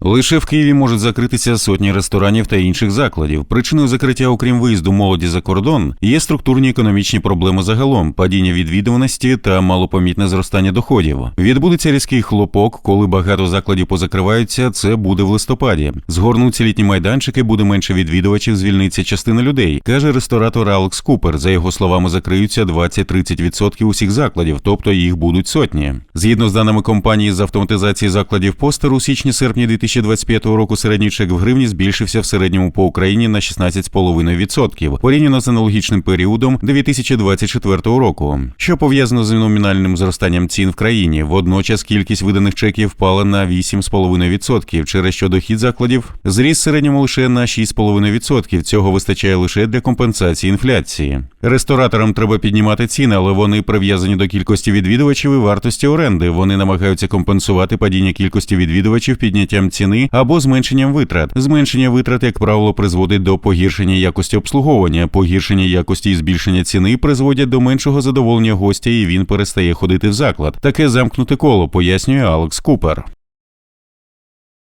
Лише в Києві можуть закритися сотні ресторанів та інших закладів. Причиною закриття, окрім виїзду молоді за кордон, є структурні економічні проблеми загалом, падіння відвідуваності та малопомітне зростання доходів. Відбудеться різкий хлопок, коли багато закладів позакриваються. Це буде в листопаді. Згорнуться літні майданчики, буде менше відвідувачів, звільниться частина людей, каже ресторатор Алекс Купер. За його словами, закриються 20-30% усіх закладів, тобто їх будуть сотні. Згідно з даними компанії з автоматизації закладів постер у січні-серпні 2025 року середній чек в гривні збільшився в середньому по Україні на 16,5% порівняно з аналогічним періодом 2024 року, що пов'язано з номінальним зростанням цін в країні. Водночас кількість виданих чеків впала на 8,5%, через що дохід закладів зріс середньому лише на 6,5%. Цього вистачає лише для компенсації інфляції. Рестораторам треба піднімати ціни, але вони прив'язані до кількості відвідувачів і вартості оренди. Вони намагаються компенсувати падіння кількості відвідувачів підняттям ціни або зменшенням витрат. Зменшення витрат, як правило, призводить до погіршення якості обслуговування. Погіршення якості і збільшення ціни призводять до меншого задоволення гостя, і він перестає ходити в заклад. Таке замкнуте коло, пояснює Алекс Купер.